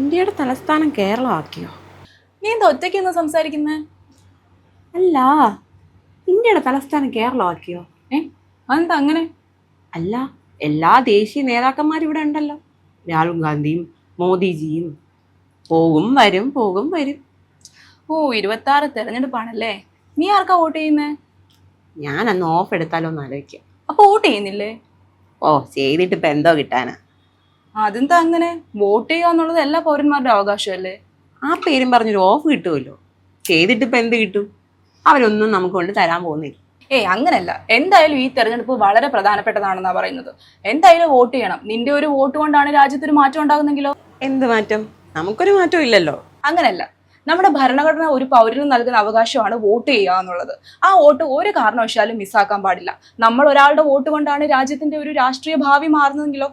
ഇന്ത്യയുടെ തലസ്ഥാനം കേരളമാക്കിയോ? നീ എന്താ ഒറ്റയ്ക്ക് നിന്ന് സംസാരിക്കുന്നേ? അല്ല ഇന്ത്യയുടെ തലസ്ഥാനം കേരളമാക്കിയോ? ഏ അതെന്താ അങ്ങനെ? അല്ല എല്ലാ ദേശീയ നേതാക്കന്മാരും ഇവിടെ ഉണ്ടല്ലോ. രാഹുൽ ഗാന്ധിയും മോദിജിയും. പോകും വരും പോകും വരും. ഓ ഇരുപത്തി ആറ് തെരഞ്ഞെടുപ്പാണല്ലേ? നീ ആർക്കാ വോട്ട് ചെയ്യുന്നേ? ഞാൻ അന്ന് ഓഫ് എടുത്താലോ എന്ന് ആലോചിക്കാം. അപ്പൊ വോട്ട് ചെയ്യുന്നില്ലേ? ഓ ചെയ്തിട്ട് ഇപ്പം എന്തോ കിട്ടാനാ. അതെന്താ അങ്ങനെ? വോട്ട് ചെയ്യുക എന്നുള്ളത് എല്ലാ പൗരന്മാരുടെ അവകാശമല്ലേ? ആ പേരും പറഞ്ഞൊരു ഓഫ് കിട്ടുമല്ലോ. ചെയ്തിട്ട് ഇപ്പം എന്ത് കിട്ടും? അവരൊന്നും നമുക്ക് കൊണ്ട് തരാൻ പോകുന്നില്ല. ഏയ് അങ്ങനല്ല. എന്തായാലും ഈ തെരഞ്ഞെടുപ്പ് വളരെ പ്രധാനപ്പെട്ടതാണെന്നാ പറയുന്നത്. എന്തായാലും വോട്ട് ചെയ്യണം. നിന്റെ ഒരു വോട്ട് കൊണ്ടാണ് രാജ്യത്തൊരു മാറ്റം ഉണ്ടാകുന്നെങ്കിലോ? എന്ത് മാറ്റം? നമുക്കൊരു മാറ്റം ഇല്ലല്ലോ. അങ്ങനല്ല. നമ്മുടെ ഭരണഘടന ഒരു പൗരന് നൽകുന്ന അവകാശമാണ് വോട്ട് ചെയ്യുക എന്നുള്ളത്. ആ വോട്ട് ഒരു കാരണവശാലും മിസ്സാക്കാൻ പാടില്ല. നമ്മൾ ഒരാളുടെ വോട്ട് കൊണ്ടാണ് രാജ്യത്തിന്റെ ഒരു രാഷ്ട്രീയ ഭാവി മാറുന്നതെങ്കിലോ?